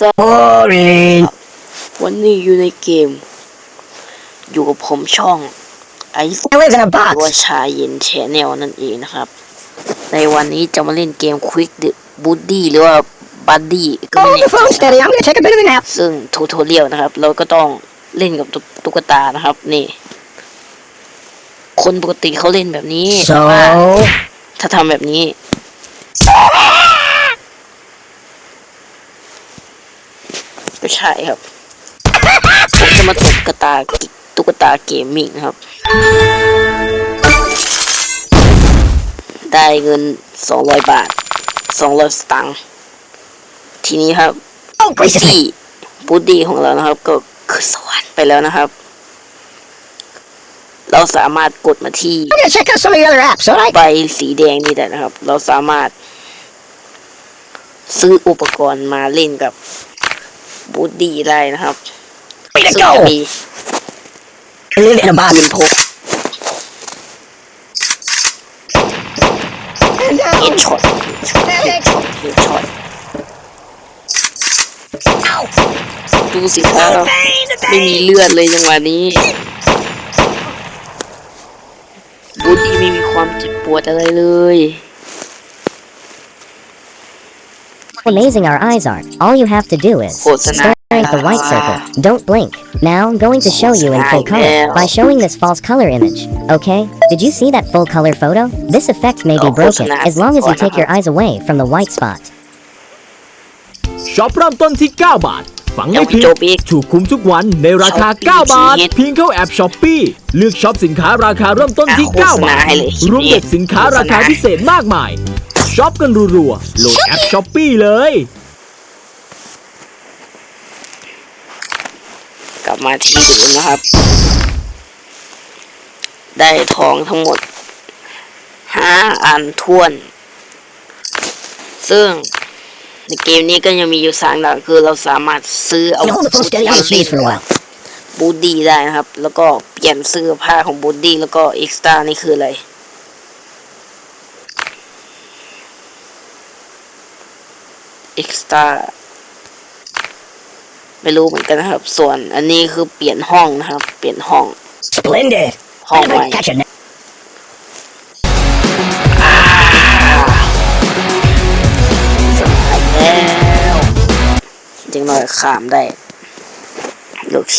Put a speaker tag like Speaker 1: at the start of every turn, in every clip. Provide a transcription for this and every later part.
Speaker 1: Boring.
Speaker 2: วันนี้อยู่ในเกม อยู่กับผมช่องไอซ์
Speaker 1: It lives in a
Speaker 2: หรือว่า
Speaker 1: box.
Speaker 2: ชายเย็นแชนแนลนั่นเองนะครับ ในวันนี้จะมาเล่นเกม Quick Buddy หรือว่า Buddy ก็ไม่
Speaker 1: Hold
Speaker 2: แน่
Speaker 1: the phone steady. I'm gonna take a bit of a nap.
Speaker 2: ซึ่งทูทอเรียลนะครับ เราก็ต้องเล่นกับตุ๊กตุ๊กตานะครับ นี่ คนปกติเขาเล่นแบบนี้แต่ว่า
Speaker 1: So,
Speaker 2: ถ้าทำแบบนี้ ไม่ใช่ครับผมจะมาตกกระตากิตุ๊กตาเกมมิ่งครับ ได้เงินสองร้อยบาทสองร้อยสตังค์ทีนี้ครับ
Speaker 1: oh
Speaker 2: บูด
Speaker 1: gracious
Speaker 2: ดี้
Speaker 1: me.
Speaker 2: บูดดี้ของเรานะครับ ก็คือสวรรค์ไปแล้วนะครับ เราสามารถกดมาที่
Speaker 1: I'm gonna check out some of the other apps, alright?
Speaker 2: ใบสีแดงนี่ได้นะครับ เราสามารถซื้ออุปกรณ์มาเล่นกับ บูดดี้ได้นะครับ
Speaker 1: Way to
Speaker 2: ซึ่งจะ
Speaker 1: go.
Speaker 2: มี
Speaker 1: I live in a
Speaker 2: ปืน
Speaker 1: box.
Speaker 2: พก
Speaker 1: And
Speaker 2: เฮด
Speaker 1: now,
Speaker 2: ช็อตเฮดช็อตเฮดช็อต
Speaker 1: ow.
Speaker 2: ดูสิครับ
Speaker 1: The pain, the
Speaker 2: ไม่มี
Speaker 1: pain.
Speaker 2: เลือดเลยจังหวะนี้บูดดี้ไม่มีความเจ็บปวดอะไรเลย
Speaker 3: amazing our eyes are. All you have to do is
Speaker 2: Hosanna.
Speaker 3: stare at the white circle. Don't blink. Now I'm going to show you in full color by showing this false color image. Okay? Did you see that full color photo? This effect may be broken as long as you take your eyes away from the white spot.
Speaker 4: ช็อปเริ่มต้นที่ 9 บาท ฝังไม่ผิด
Speaker 2: ยังไม่จบอีก
Speaker 4: ถูกคุ้มทุกวันในราคา
Speaker 2: Shopee
Speaker 4: 9 บาท
Speaker 2: ชีวิต
Speaker 4: เพียงเข้าแอปช้อปปี้เลือกช็อปสินค้าราคาเริ่มต้นที่
Speaker 2: อ่ะโฆษ
Speaker 4: 9
Speaker 2: ณา
Speaker 4: บาท
Speaker 2: ให้เลย
Speaker 4: รวมเด็ดสินค้าราคาพิเศษมากมาย ช็อปกันรัวๆโหลดแอปช้อปปี้เลย
Speaker 2: กลับมาที่เดิมนะครับ ได้ทองทั้งหมดห้าอันท้วน ซึ่งในเกมนี้ก็ยังมีอยู่สามอย่างคือเราสามารถซื้อเอา
Speaker 1: Can you hold the phone steady? I'm gonna sneeze for a while.
Speaker 2: บูดดี้ได้นะครับ แล้วก็เปลี่ยนเสื้อผ้าของบูดดี้แล้วก็เอ็กซ์ตร้านี่คืออะไร เอ็กซ์ตร้าไม่รู้เหมือนกันนะครับ ส่วนอันนี้คือเปลี่ยนห้องนะครับ เปลี่ยนห้อง
Speaker 1: Splendid.
Speaker 2: Oh
Speaker 1: And if I
Speaker 2: my.
Speaker 1: catch a nap.
Speaker 2: สบายแล้วจังหน่อยขามได้ โอเค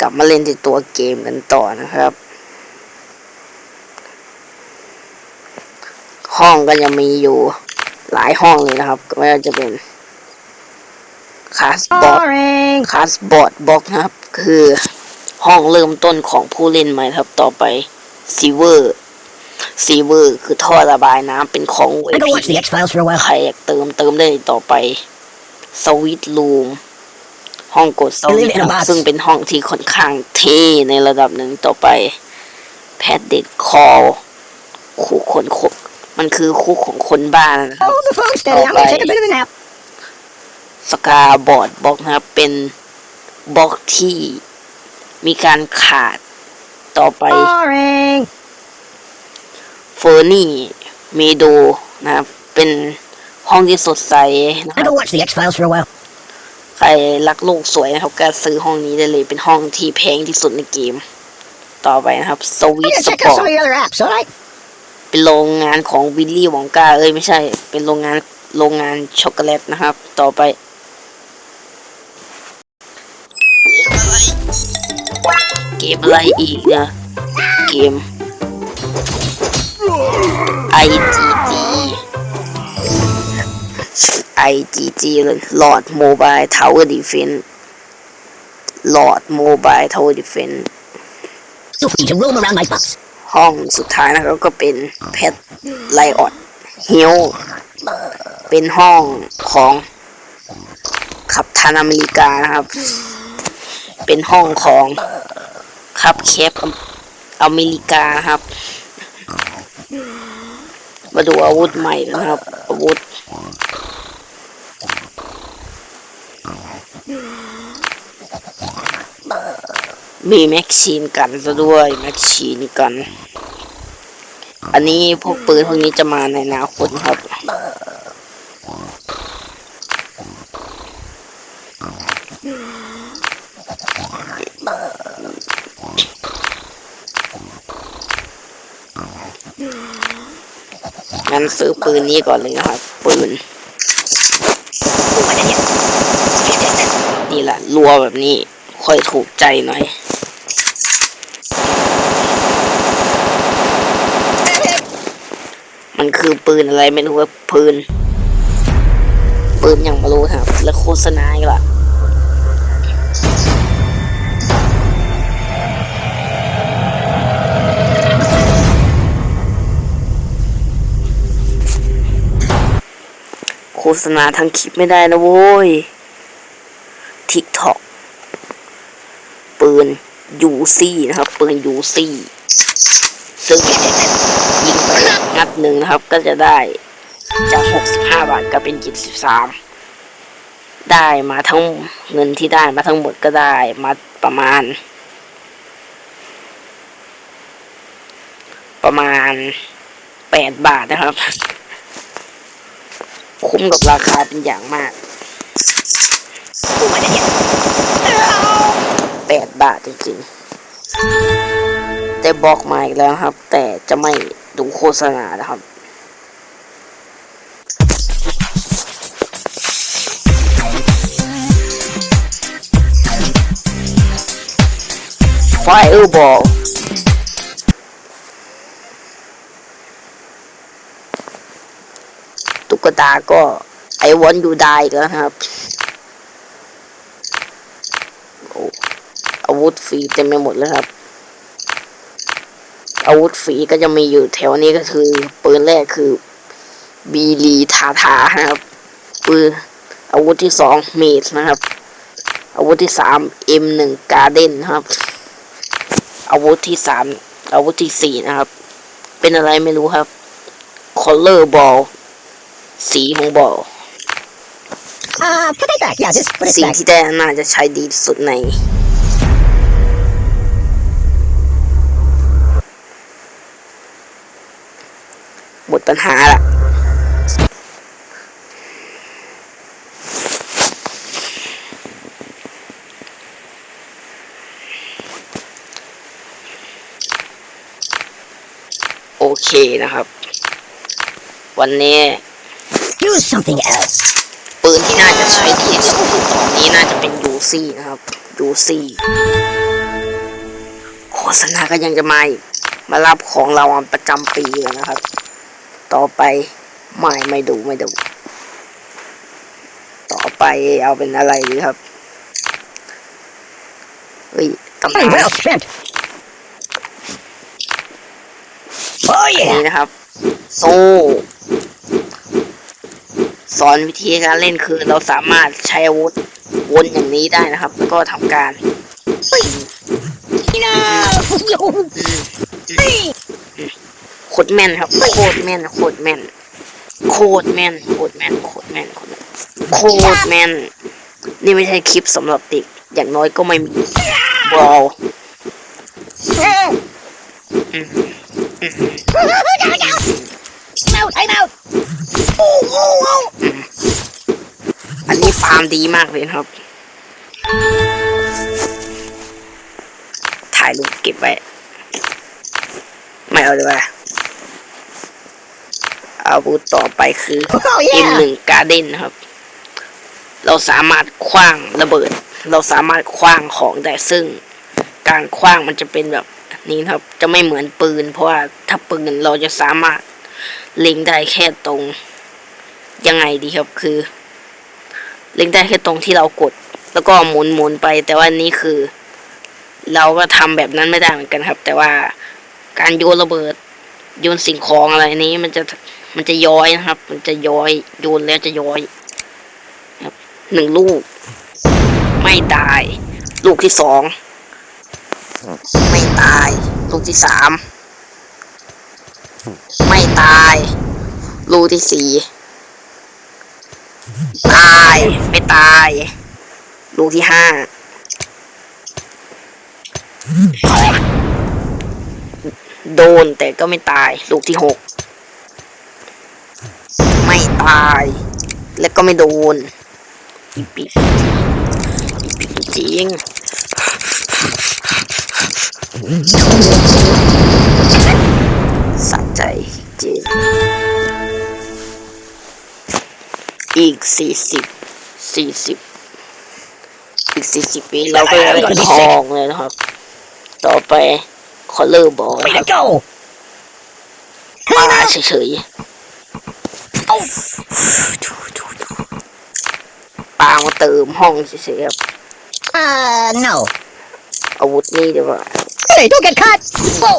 Speaker 2: กลับมาเล่นที่ตัวเกมกันต่อนะครับ ห้องก็ยังมีอยู่ หลายห้องเลยนะครับไม่ว่าจะเป็นคลาสบอร์ด
Speaker 1: Boring.
Speaker 2: คลาสบอร์ดบ็อกนะครับ คือห้องเริ่มต้นของผู้เล่นใหม่ครับ ต่อไปซีเวอร์ซีเวอร์คือท่อระบายน้ำเป็นของเว
Speaker 1: I go
Speaker 2: ที
Speaker 1: watch the X Files for a while.
Speaker 2: ใครอยากเติมเติมได้ต่อไปสวิตรูมห้องกดสวิต
Speaker 1: Believe it or not
Speaker 2: ซึ่งเป็นห้องที่ค่อนข้างเท่ในระดับหนึ่งต่อไปแพดเด็ดคอคู่คนคบ มันคือคู่ของคนบ้านนะครับ
Speaker 1: Hold the phone steady. I'm gonna take a bit of a nap.
Speaker 2: สกาบอร์ดบล็อกนะครับ เป็นบล็อกที่มีการขาดต่อไป
Speaker 1: Boring.
Speaker 2: เฟอร์นี่เมโดนะครับ เป็นห้องที่สดใสนะค
Speaker 1: I
Speaker 2: รับ
Speaker 1: go watch the X Files for a while.
Speaker 2: ใครรักโลกสวยนะครับก็ซื้อห้องนี้ได้เลยเป็นห้องที่แพงที่สุดในเกม ต่อไปนะครับสวิ
Speaker 1: I'm
Speaker 2: ต
Speaker 1: gonna
Speaker 2: ส
Speaker 1: check
Speaker 2: ปอ
Speaker 1: out
Speaker 2: ร์
Speaker 1: some
Speaker 2: ต
Speaker 1: of the other apps, alright?
Speaker 2: เป็นโรงงานของวิลลี่วองกาเอ้ยไม่ใช่ เป็นโรงงานโรงงานช็อกโกแลตนะครับ ต่อไปเกมอะไรอีกนะเกม IGG IGG เลย Lord Mobile Tower Defense Lord Mobile Tower Defense
Speaker 1: Feel free to roam around my box.
Speaker 2: ห้องสุดท้ายนะครับก็เป็นแพทไลออดฮิลเป็นห้องของขับทานอเมริกานะครับ เป็นห้องของขับเคปอเมริกาครับ มาดูอาวุธใหม่นะครับ อาวุธ มีแม็กชีนกันซะด้วยแม็กชีนกัน อันนี้พวกปืนพวกนี้จะมาในอนาคตครับ งั้นซื้อปืนนี้ก่อนเลยนะครับ ปืนนี่แหละรัวแบบนี้ค่อยถูกใจหน่อย มันคือปืนอะไรไม่รู้ว่าปืน ปืนยังไม่รู้ครับ แล้วโฆษณาอีกละโฆษณาทั้งคลิปไม่ได้นะโว้ย TikTok ปืนยูซี่นะครับ ปืนยูซี่ซึ่งยิงไป นัดหนึ่งนะครับก็จะได้จาก65 บาทก็เป็น73ได้มาทั้งเงินที่ได้มาทั้งหมดก็ได้มาประมาณ ประมาณ 8 บาทนะครับ คุ้มกับราคาเป็นอย่างมากแปดบาทจริงๆ แต่บอกมาอีกแล้วครับ แต่จะไม่ ดูโฆษณานะครับ Fireball ตุ๊กตาก็ไอวอนยูไดอีกแล้วครับอาวุธฟรีเต็มไปหมดเลยครับ อาวุธฟรีก็จะมีอยู่แถวนี้ก็คือปืนแรกคือบีลีทาทานะครับ ปืนอาวุธที่สองเมดนะครับ อาวุธที่สามเอ็มหนึ่งการ์เดนครับ อาวุธที่สามอาวุธที่สี่นะครับ เป็นอะไรไม่รู้ครับคอลเลอร์บอลสีของบอล
Speaker 1: Uh, put it back. Yeah, just put it
Speaker 2: สิ่ง
Speaker 1: back.
Speaker 2: ที่ได้น่าจะใช้ดีที่สุดใน หมด ปัญหาละโอเคนะครับ วันนี้
Speaker 1: Use something else.
Speaker 2: ปืนที่น่าจะใช้ดีที่สุดตอนนี้น่าจะเป็นยูซี่นะครับยูซี่โฆษณาก็ยังจะมาอีกมารับของรางวัลประจำปีแล้วนะครับ ต่อไปไม่ไม่ดูไม่ดู ต่อไปเอาเป็นอะไรดีครับเฮ้ยตำ
Speaker 1: Money
Speaker 2: นาน
Speaker 1: well spent. Oh
Speaker 2: อัน
Speaker 1: yeah.
Speaker 2: นี้นะครับ โซ่สอนวิธีการเล่นคือเราสามารถใช้อาวุธวนอย่างนี้ได้นะครับ แล้วก็ทำการ
Speaker 1: No. Yo. Hey.
Speaker 2: โคตรแม่นครับ โคตรแม่นโคตรแม่นโคตรแม่นโคตรแม่นโคตรแม่นโคตรแม่นโคตรแม่นนี่ไม่ใช่คลิปสำหรับเด็กอย่างน้อยก็ไม่มีบอล
Speaker 1: I'm out. I'm out. Oh, oh, oh.
Speaker 2: อันนี้ฟาร์มดีมากเลยนะครับ ถ่ายรูปเก็บไว้ ไม่เอาเลยว่า อาวุธต่อไปคือ
Speaker 1: Oh
Speaker 2: เอ็ม
Speaker 1: yeah.
Speaker 2: หนึ่งการ์เด้นนะครับ เราสามารถคว้างระเบิด เราสามารถคว้างของได้ซึ่ง การคว้างมันจะเป็นแบบนี้นะครับ จะไม่เหมือนปืน เพราะว่าถ้าปืนเราจะสามารถเล็งได้แค่ตรง ยังไงดีครับคือ เล็งได้แค่ตรงที่เรากด แล้วก็หมุนหมุนไป แต่ว่านี่คือ เราก็ทำแบบนั้นไม่ได้เหมือนกันครับ แต่ว่าการโยนระเบิดโยนสิ่งของอะไรนี้มันจะ มันจะย้อยนะครับ มันจะย้อย โยนแล้วจะย้อยครับหนึ่งลูก ไม่ตาย ลูกที่สอง ไม่ตาย ลูกที่สาม ไม่ตาย ลูกที่สี่ ตาย ไม่ตาย ลูกที่ห้าโดนแต่ก็ไม่ตาย ลูกที่หก ไม่ตาย และก็ไม่โดนอีกปีจริงสะใจจริงอีกสี่สิบสี่สิบอีกสี่สิบปีเราก็จะได้ทองเลยนะครับ ต่อไปคอลเลอร์บอล
Speaker 1: Way
Speaker 2: ครั
Speaker 1: to
Speaker 2: บ
Speaker 1: go!
Speaker 2: ปาเฉยๆ ปามาเติมห้องเฉยๆครับ
Speaker 1: Uh, no.
Speaker 2: อาวุธนี่เดี๋ยวว่า
Speaker 1: Hey, don't get caught! Whoa!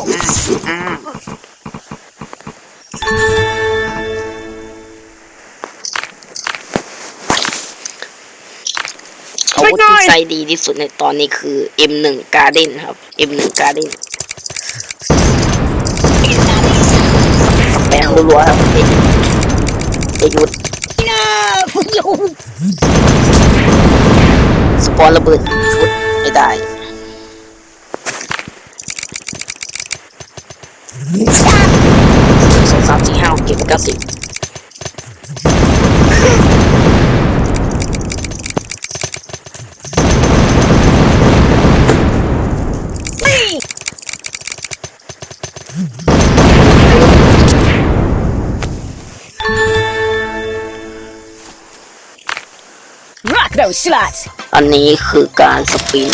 Speaker 2: อาวุธที่ใช้ดีที่สุดในตอนนี้คือ M1 Garden ครับ M1 Garden แปลงรัวๆครับเอก เอกยุทธ
Speaker 1: No!
Speaker 2: สปอนระเบิดชุดไม่ได้สองสามสี่ห้าหกเจ็ดแป เก้าสิบ
Speaker 1: Rock those slots!
Speaker 2: อันนี้คือการสปิน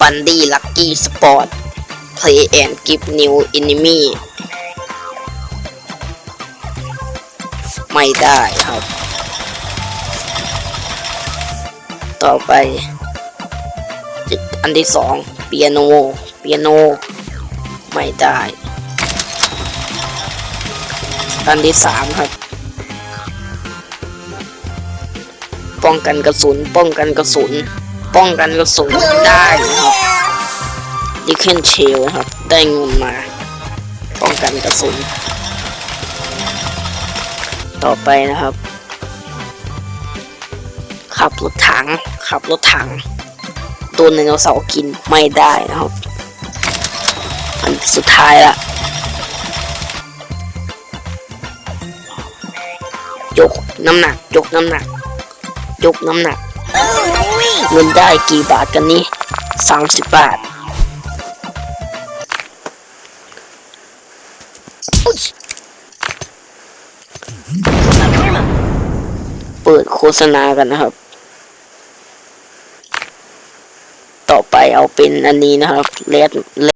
Speaker 2: บันดี้ลักกี้สปอร์ต play and give new enemy ไม่ได้ครับ ต่อไป อันที่สองเปียโน เปียโน ไม่ได้ อันที่สามครับ ป้องกันกระสุน ป้องกันกระสุน ป้องกันกระสุนได้นะครับดิเคนเชลครับ ได้เงินมา ป้องกันกระสุน ต่อไปนะครับ ขับรถถัง ขับรถถังตัวไดโนเสาร์กินไม่ได้นะครับ อันสุดท้ายละยกน้ำหนักยกน้ำหนัก ยกน้ำหนัก เงินได้กี่บาทกันนี่สามสิบบาทเปิดโฆษณากันนะครับ ต่อไปเอาเป็นอันนี้นะครับเลดเล